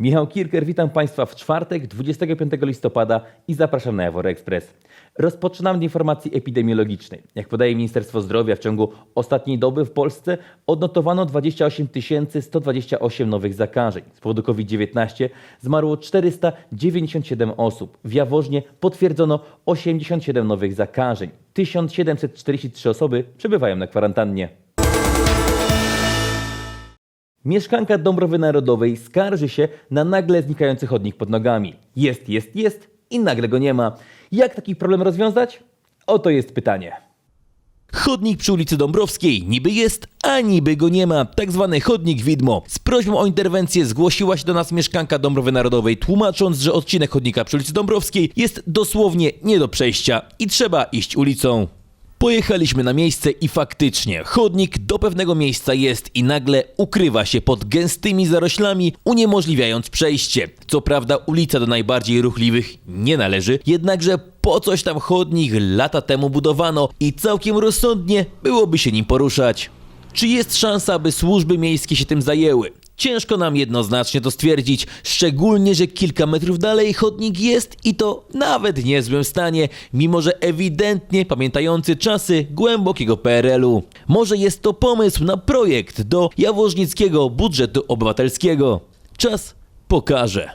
Michał Kirker, witam Państwa w czwartek, 25 listopada i zapraszam na Jawor Express. Rozpoczynam od informacji epidemiologicznej. Jak podaje Ministerstwo Zdrowia, w ciągu ostatniej doby w Polsce odnotowano 28 128 nowych zakażeń. Z powodu COVID-19 zmarło 497 osób. W Jaworznie potwierdzono 87 nowych zakażeń. 1743 osoby przebywają na kwarantannie. Mieszkanka Dąbrowy Narodowej skarży się na nagle znikający chodnik pod nogami. Jest, jest, jest i nagle go nie ma. Jak taki problem rozwiązać? Oto jest pytanie. Chodnik przy ulicy Dąbrowskiej niby jest, a niby go nie ma. Tak zwany chodnik widmo. Z prośbą o interwencję zgłosiła się do nas mieszkanka Dąbrowy Narodowej, tłumacząc, że odcinek chodnika przy ulicy Dąbrowskiej jest dosłownie nie do przejścia i trzeba iść ulicą. Pojechaliśmy na miejsce i faktycznie chodnik do pewnego miejsca jest i nagle ukrywa się pod gęstymi zaroślami, uniemożliwiając przejście. Co prawda ulica do najbardziej ruchliwych nie należy, jednakże po coś tam chodnik lata temu budowano i całkiem rozsądnie byłoby się nim poruszać. Czy jest szansa, aby służby miejskie się tym zajęły? Ciężko nam jednoznacznie to stwierdzić, szczególnie, że kilka metrów dalej chodnik jest i to nawet w niezłym stanie, mimo że ewidentnie pamiętający czasy głębokiego PRL-u. Może jest to pomysł na projekt do jaworznickiego budżetu obywatelskiego. Czas pokaże.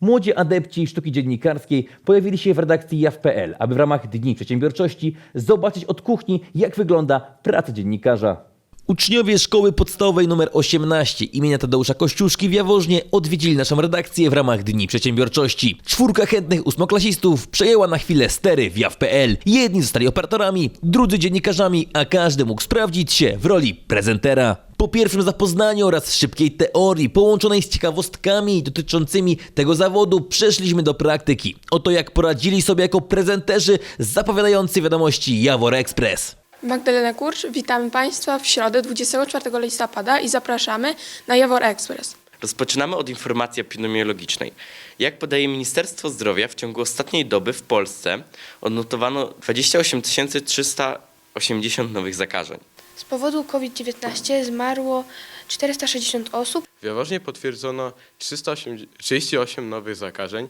Młodzi adepci sztuki dziennikarskiej pojawili się w redakcji JAW.pl, aby w ramach Dni Przedsiębiorczości zobaczyć od kuchni, jak wygląda praca dziennikarza. Uczniowie szkoły podstawowej nr 18 imienia Tadeusza Kościuszki w Jaworznie odwiedzili naszą redakcję w ramach Dni Przedsiębiorczości. Czwórka chętnych ósmoklasistów przejęła na chwilę stery w JAW.pl. Jedni zostali operatorami, drudzy dziennikarzami, a każdy mógł sprawdzić się w roli prezentera. Po pierwszym zapoznaniu oraz szybkiej teorii połączonej z ciekawostkami dotyczącymi tego zawodu przeszliśmy do praktyki. Oto jak poradzili sobie jako prezenterzy zapowiadający wiadomości Jawor Express. Magdalena Kurcz, witamy Państwa w środę 24 listopada i zapraszamy na Jawor Express. Rozpoczynamy od informacji epidemiologicznej. Jak podaje Ministerstwo Zdrowia, w ciągu ostatniej doby w Polsce odnotowano 28 380 nowych zakażeń. Z powodu COVID-19 zmarło 460 osób. W Jaworznie potwierdzono 338 nowych zakażeń.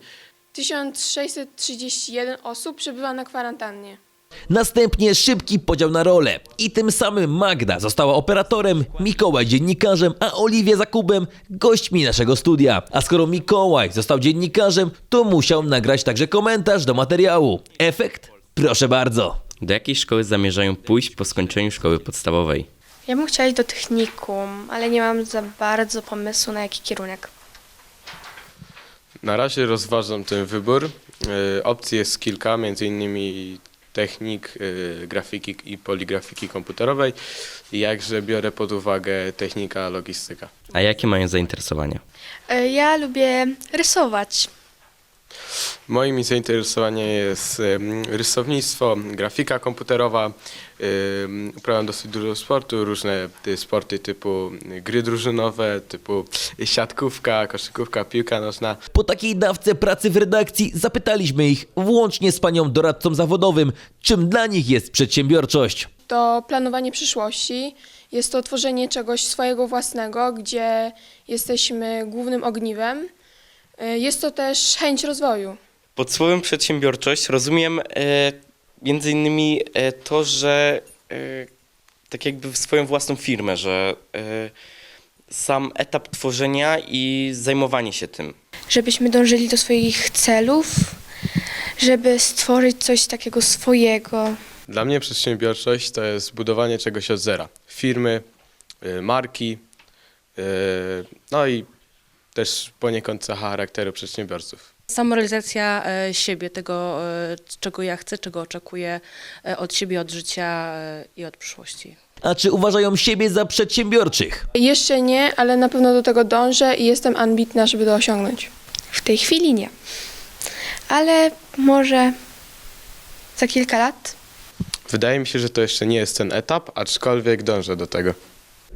1631 osób przebywa na kwarantannie. Następnie szybki podział na role i tym samym Magda została operatorem, Mikołaj dziennikarzem, a Oliwia Zakubem gośćmi naszego studia. A skoro Mikołaj został dziennikarzem, to musiał nagrać także komentarz do materiału. Efekt? Proszę bardzo. Do jakiej szkoły zamierzają pójść po skończeniu szkoły podstawowej? Ja bym chciała iść do technikum, ale nie mam za bardzo pomysłu na jaki kierunek. Na razie rozważam ten wybór. E, Opcji jest kilka, między innymi technik, e, grafiki i poligrafiki komputerowej. Jakże biorę pod uwagę technika, logistyka. A jakie mają zainteresowania? E, Ja lubię rysować. Moim zainteresowaniem jest rysownictwo, grafika komputerowa. Uprawiam dosyć dużo sportu, różne ty- sporty typu gry drużynowe, typu siatkówka, koszykówka, piłka nożna. Po takiej dawce pracy w redakcji zapytaliśmy ich, włącznie z panią doradcą zawodowym, czym dla nich jest przedsiębiorczość. To planowanie przyszłości, jest to tworzenie czegoś swojego własnego, gdzie jesteśmy głównym ogniwem. Y, Jest to też chęć rozwoju. Pod słowem przedsiębiorczość rozumiem e, między innymi e, to, że e, tak jakby w swoją własną firmę, że e, sam etap tworzenia i zajmowanie się tym. Żebyśmy dążyli do swoich celów, żeby stworzyć coś takiego swojego. Dla mnie przedsiębiorczość to jest budowanie czegoś od zera. Firmy, y, marki, y, no i też poniekąd cecha charakteru przedsiębiorców. Samorealizacja e, siebie, tego, e, czego ja chcę, czego oczekuję e, od siebie, od życia e, i od przyszłości. A czy uważają siebie za przedsiębiorczych? Jeszcze nie, ale na pewno do tego dążę i jestem ambitna, żeby to osiągnąć. W tej chwili nie. Ale może za kilka lat Wydaje mi się, że to jeszcze nie jest ten etap, aczkolwiek dążę do tego.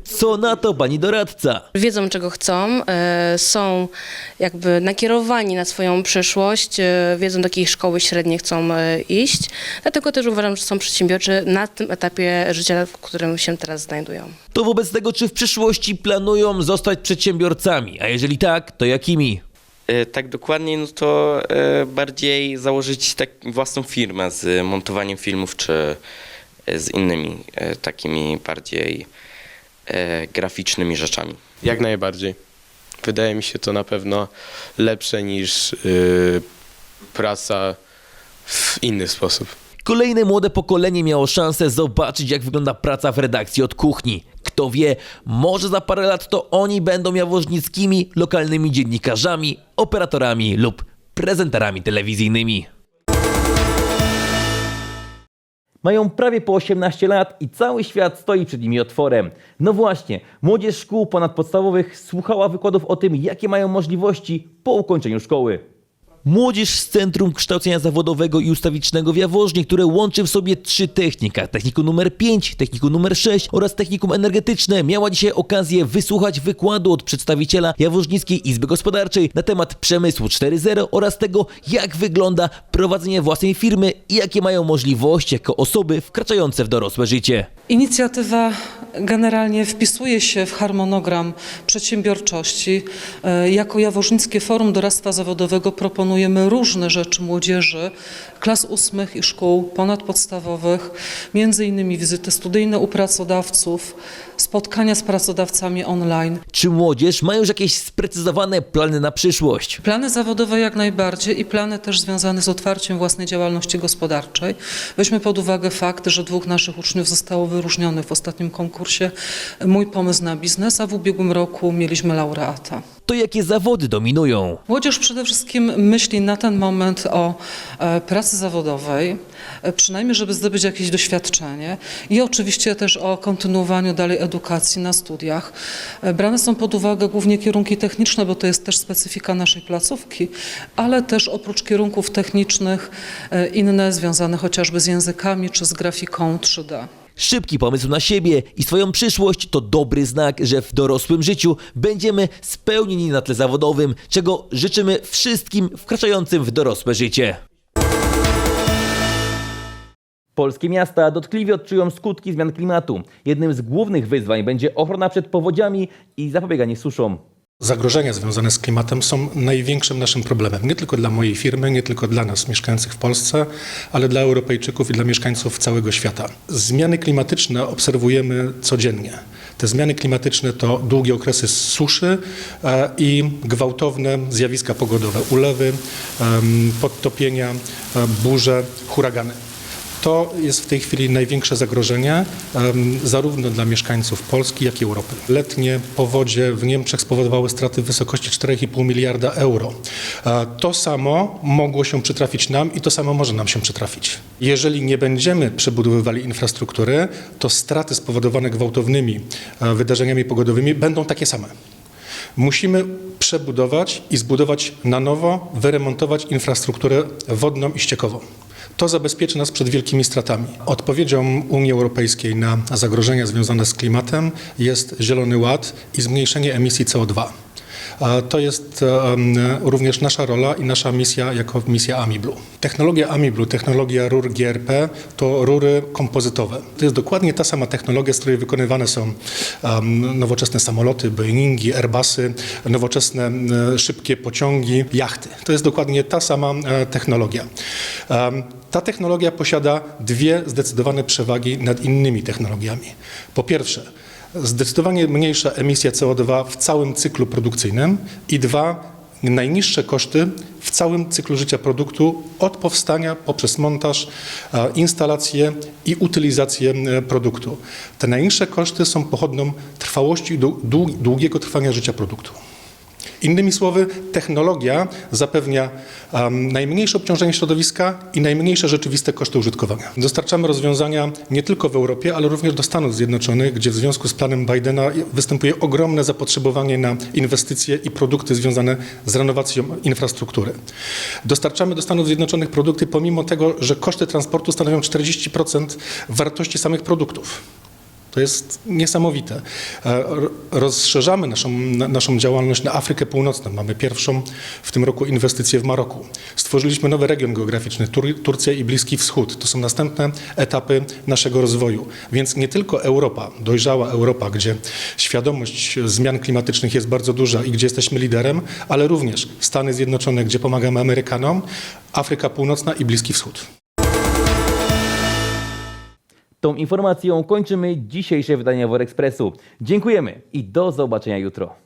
Co na to pani doradca? Wiedzą, czego chcą, e, są jakby nakierowani na swoją przyszłość, e, wiedzą, do jakiej szkoły średniej chcą e, iść. Dlatego też uważam, że są przedsiębiorczy na tym etapie życia, w którym się teraz znajdują. To wobec tego, czy w przyszłości planują zostać przedsiębiorcami? A jeżeli tak, to jakimi? E, Tak dokładnie, no to e, bardziej założyć tak własną firmę z montowaniem filmów, czy e, z innymi e, takimi bardziej e, graficznymi rzeczami. Jak najbardziej. Wydaje mi się to na pewno lepsze niż y, praca w inny sposób. Kolejne młode pokolenie miało szansę zobaczyć, jak wygląda praca w redakcji od kuchni. Kto wie, może za parę lat to oni będą jaworznickimi, lokalnymi dziennikarzami, operatorami lub prezenterami telewizyjnymi. Mają prawie po 18 lat i cały świat stoi przed nimi otworem. No właśnie, młodzież szkół ponadpodstawowych słuchała wykładów o tym, jakie mają możliwości po ukończeniu szkoły. Młodzież z Centrum Kształcenia Zawodowego i Ustawicznego w Jaworznie, które łączy w sobie trzy technika. Technikum numer 5, technikum numer 6 oraz technikum energetyczne miała dzisiaj okazję wysłuchać wykładu od przedstawiciela Jaworznickiej Izby Gospodarczej na temat przemysłu 4.0 oraz tego, jak wygląda prowadzenie własnej firmy i jakie mają możliwości jako osoby wkraczające w dorosłe życie. Inicjatywa generalnie wpisuje się w harmonogram przedsiębiorczości. E, Jako Jaworznickie Forum Doradztwa Zawodowego proponujemy różne rzeczy młodzieży, klas ósmych i szkół ponadpodstawowych, między innymi wizyty studyjne u pracodawców, spotkania z pracodawcami online. Czy młodzież ma już jakieś sprecyzowane plany na przyszłość? Plany zawodowe jak najbardziej i plany też związane z otwarciem własnej działalności gospodarczej. Weźmy pod uwagę fakt, że dwóch naszych uczniów zostało wyróżnionych w ostatnim konkursie Mój pomysł na biznes, a w ubiegłym roku mieliśmy laureata. To jakie zawody dominują? Młodzież przede wszystkim myśli na ten moment o e, pracy zawodowej, e, przynajmniej żeby zdobyć jakieś doświadczenie i oczywiście też o kontynuowaniu dalej edukacji na studiach. E, Brane są pod uwagę głównie kierunki techniczne, bo to jest też specyfika naszej placówki, ale też oprócz kierunków technicznych inne związane chociażby z językami czy z grafiką 3D. Szybki pomysł na siebie i swoją przyszłość to dobry znak, że w dorosłym życiu będziemy spełnieni na tle zawodowym, czego życzymy wszystkim wkraczającym w dorosłe życie. Polskie miasta dotkliwie odczują skutki zmian klimatu. Jednym z głównych wyzwań będzie ochrona przed powodziami i zapobieganie suszom. Zagrożenia związane z klimatem są największym naszym problemem. Nie tylko dla mojej firmy, nie tylko dla nas mieszkających w Polsce, ale dla Europejczyków i dla mieszkańców całego świata. Zmiany klimatyczne obserwujemy codziennie. Te zmiany klimatyczne to długie okresy suszy e, i gwałtowne zjawiska pogodowe, ulewy, podtopienia, e, burze, huragany. To jest w tej chwili największe zagrożenie zarówno dla mieszkańców Polski, jak i Europy. Letnie powodzie w Niemczech spowodowały straty w wysokości 4,5 miliarda euro. E, To samo mogło się przytrafić nam i to samo może nam się przytrafić. Jeżeli nie będziemy przebudowywali infrastruktury, to straty spowodowane gwałtownymi e, wydarzeniami pogodowymi będą takie same. Musimy przebudować i zbudować na nowo, wyremontować infrastrukturę wodną i ściekową. To zabezpieczy nas przed wielkimi stratami. Odpowiedzią Unii Europejskiej na zagrożenia związane z klimatem jest Zielony Ład i zmniejszenie emisji CO2. To jest em, również nasza rola i nasza misja jako misja AmiBlue. Technologia AmiBlue, technologia rur GRP to rury kompozytowe. To jest dokładnie ta sama technologia, z której wykonywane są nowoczesne samoloty, Boeingi, Airbusy, nowoczesne szybkie pociągi, jachty. To jest dokładnie ta sama e, technologia. Ta technologia posiada dwie zdecydowane przewagi nad innymi technologiami. Po pierwsze, zdecydowanie mniejsza emisja CO2 w całym cyklu produkcyjnym i dwa, najniższe koszty w całym cyklu życia produktu od powstania poprzez montaż, instalację i utylizację e, produktu. Te najniższe koszty są pochodną trwałości długiego trwania życia produktu. Innymi słowy, technologia zapewnia um, najmniejsze obciążenie środowiska i najmniejsze rzeczywiste koszty użytkowania. Dostarczamy rozwiązania nie tylko w Europie, ale również do Stanów Zjednoczonych, gdzie w związku z planem Bidena występuje ogromne zapotrzebowanie na inwestycje i produkty związane z renowacją infrastruktury. Dostarczamy do Stanów Zjednoczonych produkty pomimo tego, że koszty transportu stanowią 40% wartości samych produktów. To jest niesamowite. E, ro- Rozszerzamy naszą, na- naszą działalność na Afrykę Północną. Mamy pierwszą w tym roku inwestycję w Maroku. Stworzyliśmy nowy region geograficzny, Tur- Turcja i Bliski Wschód. To są następne etapy naszego rozwoju. Więc nie tylko Europa, dojrzała Europa, gdzie świadomość zmian klimatycznych jest bardzo duża i gdzie jesteśmy liderem, ale również Stany Zjednoczone, gdzie pomagamy Amerykanom, Afryka Północna i Bliski Wschód. Tą informacją kończymy dzisiejsze wydanie Wor Expressu. Dziękujemy i do zobaczenia jutro.